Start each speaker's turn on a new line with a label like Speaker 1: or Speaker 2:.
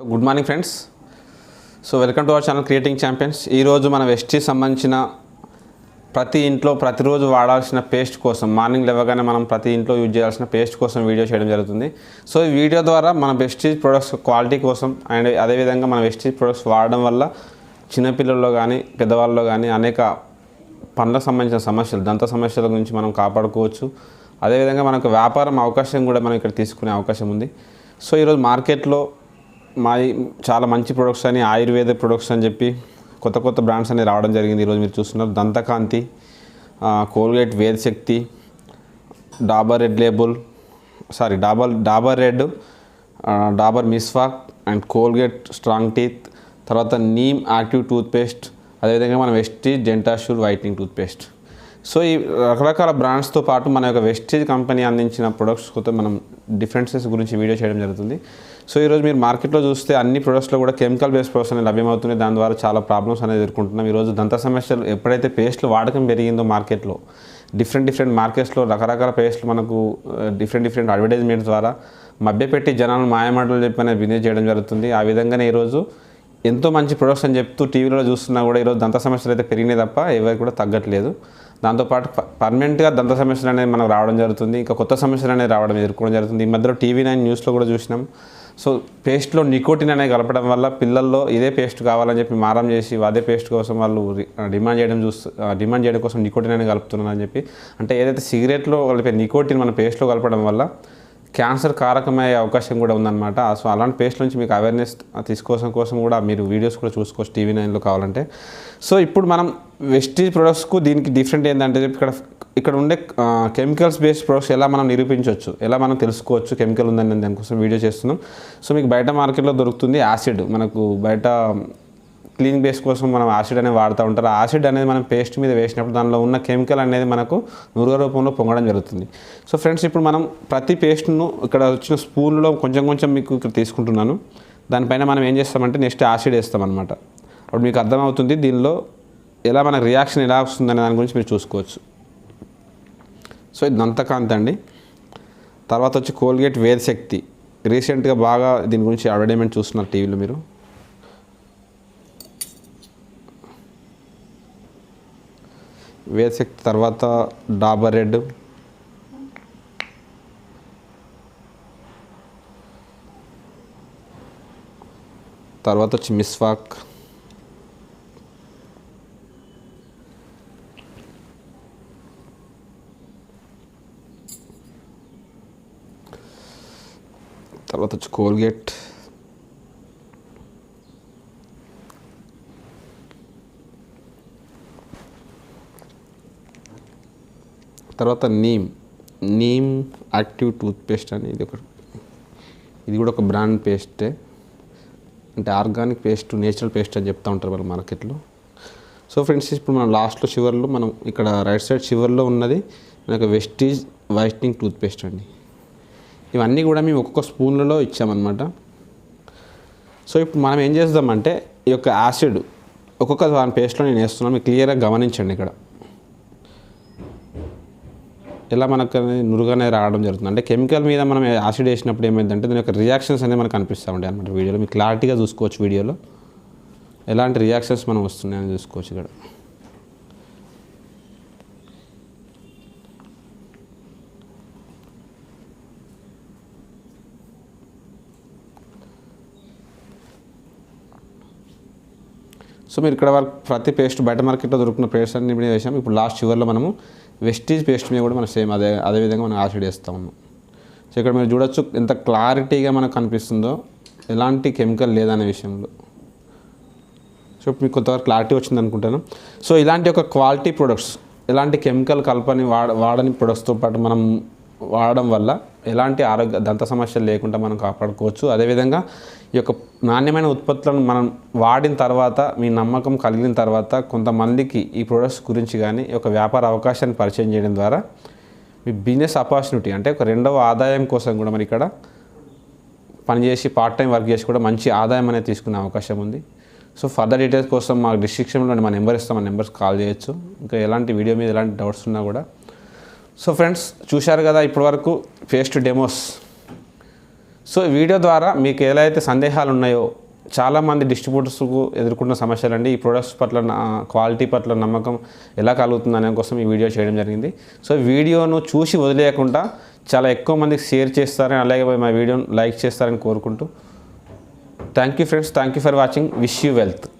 Speaker 1: So good morning friends so welcome to our channel creating champions ఈరోజు మన వెస్ట్కి సంబంధించిన ప్రతి ఇంట్లో ప్రతిరోజు వాడాల్సిన పేస్ట్ కోసం మార్నింగ్ లేవగానే మనం ప్రతి ఇంట్లో యూజ్ చేయాల్సిన పేస్ట్ కోసం వీడియో చేయడం జరుగుతుంది. సో ఈ వీడియో ద్వారా మన వెస్టీజ్ ప్రొడక్ట్స్ క్వాలిటీ కోసం అండ్ అదేవిధంగా మన వెస్టీజ్ ప్రొడక్ట్స్ వాడడం వల్ల చిన్నపిల్లల్లో కానీ పెద్దవాళ్ళలో కానీ అనేక పనులకు సంబంధించిన సమస్యలు దంత సమస్యల గురించి మనం కాపాడుకోవచ్చు. అదేవిధంగా మనకు వ్యాపారం అవకాశం కూడా మనం ఇక్కడ తీసుకునే అవకాశం ఉంది. సో ఈరోజు మార్కెట్లో మా చాలా మంచి ప్రొడక్ట్స్ అని ఆయుర్వేద ప్రొడక్ట్స్ అని చెప్పి కొత్త కొత్త బ్రాండ్స్ అనేవి రావడం జరిగింది ఈరోజు మీరు చూస్తున్నారు. Dantkanti Colgate Vedshakti Dabur red label sorry Dabur Dabur red Dabur Meswak and Colgate strong teeth తర్వాత నీమ్ యాక్టివ్ టూత్పేస్ట్ అదేవిధంగా మనం ఎస్టీ జెంటాషూర్ వైట్నింగ్ టూత్పేస్ట్ సో ఈ రకరకాల బ్రాండ్స్తో పాటు మన యొక్క వెస్టేజ్ కంపెనీ అందించిన ప్రొడక్ట్స్ కొత్త మనం డిఫరెన్సెస్ గురించి వీడియో చేయడం జరుగుతుంది. సో ఈరోజు మీరు మార్కెట్లో చూస్తే అన్ని ప్రొడక్ట్స్లో కూడా కెమికల్ బేస్డ్ ప్రొడక్ట్స్ అనేవి లభ్యమవుతున్నాయి దాని ద్వారా చాలా ప్రాబ్లమ్స్ అనేది ఎదుర్కొంటున్నాం. ఈరోజు దంత సమస్యలు ఎప్పుడైతే పేస్ట్లు వాడకం పెరిగిందో మార్కెట్లో డిఫరెంట్ డిఫరెంట్ మార్కెట్స్లో రకరకాల పేస్ట్లు మనకు డిఫరెంట్ డిఫరెంట్ అడ్వర్టైజ్మెంట్ ద్వారా మభ్యపెట్టి జనాలను మాయమాటలు చెప్పి అనేది బిజినెస్ చేయడం జరుగుతుంది. ఆ విధంగానే ఈరోజు ఎంతో మంచి ప్రొడక్ట్స్ అని చెప్తూ టీవీలో చూస్తున్నా కూడా ఈరోజు దంత సమస్యలు అయితే పెరిగినాయి తప్ప ఎవరికి కూడా తగ్గట్లేదు. దాంతోపాటు ప- పర్మనెంట్గా దంత సమస్యలు అనేది మనకు రావడం జరుగుతుంది. ఇంకా కొత్త సమస్యలు అనేది రావడం ఎదుర్కోవడం జరుగుతుంది. ఈ మధ్యలో టీవీ నైన్ న్యూస్లో కూడా చూసినాం. సో పేస్ట్లో నికోటిన్ అనేది కలపడం వల్ల పిల్లల్లో ఇదే పేస్ట్ కావాలని చెప్పి మారం చేసి అదే పేస్ట్ కోసం వాళ్ళు డిమాండ్ చేయడం చూస్తూ డిమాండ్ చేయడం కోసం నికోటిన్ అనేది కలుపుతున్నారని చెప్పి. అంటే ఏదైతే సిగరెట్లో కలిపే నికోటిన్ మన పేస్ట్లో కలపడం వల్ల క్యాన్సర్ కారకమయ్యే అవకాశం కూడా ఉందన్నమాట. సో అలాంటి పేస్ట్ నుంచి మీకు అవేర్నెస్ తీసుకోసం కోసం కూడా మీరు వీడియోస్ కూడా చూసుకోవచ్చు టీవీ నైన్లో కావాలంటే. సో ఇప్పుడు మనం వెస్టీజ్ ప్రొడక్ట్స్కు దీనికి డిఫరెంట్ ఏంటంటే ఇక్కడ ఇక్కడ ఉండే కెమికల్స్ బేస్డ్ ప్రొడక్ట్స్ ఎలా మనం నిరూపించవచ్చు ఎలా మనం తెలుసుకోవచ్చు కెమికల్ ఉందని నేను దానికోసం వీడియో చేస్తున్నాం. సో మీకు బయట మార్కెట్లో దొరుకుతుంది యాసిడ్ మనకు బయట క్లీన్ బేస్ కోసం మనం యాసిడ్ అనేది వాడుతూ ఉంటారు. యాసిడ్ అనేది మనం పేస్ట్ మీద వేసినప్పుడు దానిలో ఉన్న కెమికల్ అనేది మనకు నురుగ రూపంలో పొంగడం జరుగుతుంది. సో ఫ్రెండ్స్ ఇప్పుడు మనం ప్రతి పేస్ట్ను ఇక్కడ వచ్చిన స్పూన్లో కొంచెం కొంచెం మీకు ఇక్కడ తీసుకుంటున్నాను. దానిపైన మనం ఏం చేస్తామంటే నెక్స్ట్ యాసిడ్ వేస్తాం అనమాట అప్పుడు మీకు అర్థమవుతుంది దీనిలో ఎలా మనకు రియాక్షన్ ఎలా వస్తుందనే దాని గురించి మీరు చూసుకోవచ్చు. సో ఇది దంతకాంత్ అండి. తర్వాత వచ్చి కోల్గేట్ వేదశక్తి రీసెంట్గా బాగా దీని గురించి అడ్వర్టైజ్మెంట్ చూస్తున్నారు టీవీలో మీరు. వేదశక్తి తర్వాత డాబర్ రెడ్. తర్వాత వచ్చి మిస్వాక్. తర్వాత వచ్చి కోల్గేట్. తర్వాత నీమ్. నీమ్ యాక్టివ్ టూత్పేస్ట్ అని ఇది ఒక ఇది కూడా ఒక బ్రాండ్ పేస్టే. అంటే ఆర్గానిక్ పేస్ట్ నేచురల్ పేస్ట్ అని చెప్తా ఉంటారు మన మార్కెట్లో. సో ఫ్రెండ్స్ ఇప్పుడు మనం లాస్ట్లో చివర్లో మనం ఇక్కడ రైట్ సైడ్ చివర్లో ఉన్నది మనకు వెస్టీజ్ వైట్నింగ్ టూత్పేస్ట్ అండి. ఇవన్నీ కూడా మేము ఒక్కొక్క స్పూన్లలో ఇచ్చామన్నమాట. సో ఇప్పుడు మనం ఏం చేద్దామంటే ఈ యొక్క యాసిడ్ ఒక్కొక్క దాని పేస్ట్లో నేను వేస్తున్నాను మీరు క్లియర్గా గమనించండి ఇక్కడ. ఎలా మనకు అనేది నురుగానే రావడం జరుగుతుంది. అంటే కెమికల్ మీద మనం యాసిడ్ వేసినప్పుడు ఏమైందంటే దాని యొక్క రియాక్షన్స్ అనేది మనకు కనిపిస్తూ ఉంటాయి అనమాట వీడియోలో. మీరు క్లారిటీగా చూసుకోవచ్చు వీడియోలో. ఎలాంటి రియాక్షన్స్ మనం వస్తున్నాయని చూసుకోవచ్చు ఇక్కడ. సో మీరు ఇక్కడ వరకు ప్రతి పేస్ట్ బయట మార్కెట్లో దొరుకుతున్న పేస్ట్ అన్ని మీద వేసాం. ఇప్పుడు లాస్ట్ చివరిలో మనము వెస్టీజ్ పేస్ట్ మీద కూడా మనం సేమ్ అదే అదే విధంగా మనం యాసిడ్ వేస్తూ ఉన్నాం సో ఇక్కడ మీరు చూడొచ్చు ఎంత క్లారిటీగా మనకు కనిపిస్తుందో ఎలాంటి కెమికల్ లేదనే విషయంలో. సో మీకు కొంతవరకు క్లారిటీ వచ్చింది అనుకుంటాను. సో ఇలాంటి ఒక క్వాలిటీ ప్రొడక్ట్స్ ఎలాంటి కెమికల్ కలపని వాడ వాడని ప్రొడక్ట్స్తో పాటు మనం వాడడం వల్ల ఎలాంటి ఆరోగ్య దంత సమస్యలు లేకుండా మనం కాపాడుకోవచ్చు. అదేవిధంగా ఈ యొక్క నాణ్యమైన ఉత్పత్తులను మనం వాడిన తర్వాత మీ నమ్మకం కలిగిన తర్వాత కొంతమందికి ఈ ప్రొడక్ట్స్ గురించి కానీ ఒక వ్యాపార అవకాశాన్ని పరిచయం చేయడం ద్వారా మీ బిజినెస్ ఆపర్చునిటీ అంటే ఒక రెండవ ఆదాయం కోసం కూడా మరి ఇక్కడ పనిచేసి పార్ట్ టైం వర్క్ చేసి కూడా మంచి ఆదాయం అనేది తీసుకునే అవకాశం ఉంది. సో ఫర్దర్ డీటెయిల్స్ కోసం మా డిస్క్రిప్షన్లో మా నెంబర్ ఇస్తాం. మా నెంబర్స్ కాల్ చేయొచ్చు. ఇంకా ఎలాంటి వీడియో మీద ఎలాంటి డౌట్స్ ఉన్నా కూడా సో ఫ్రెండ్స్ చూశారు కదా ఇప్పటివరకు ఫేస్ట్ డెమోస్. సో వీడియో ద్వారా మీకు ఎలా అయితే సందేహాలు ఉన్నాయో చాలామంది డిస్ట్రిబ్యూటర్స్కు ఎదుర్కొన్న సమస్యలు అండి ఈ ప్రొడక్ట్స్ పట్ల నా- క్వాలిటీ పట్ల నమ్మకం ఎలా కలుగుతుంది అనే కోసం ఈ వీడియో చేయడం జరిగింది. సో వీడియోను చూసి వదిలేయకుండా చాలా ఎక్కువ మందికి షేర్ చేస్తారని అలాగే మా వీడియోను లైక్ చేస్తారని కోరుకుంటూ. Thank you friends thank you for watching. Wish you wealth.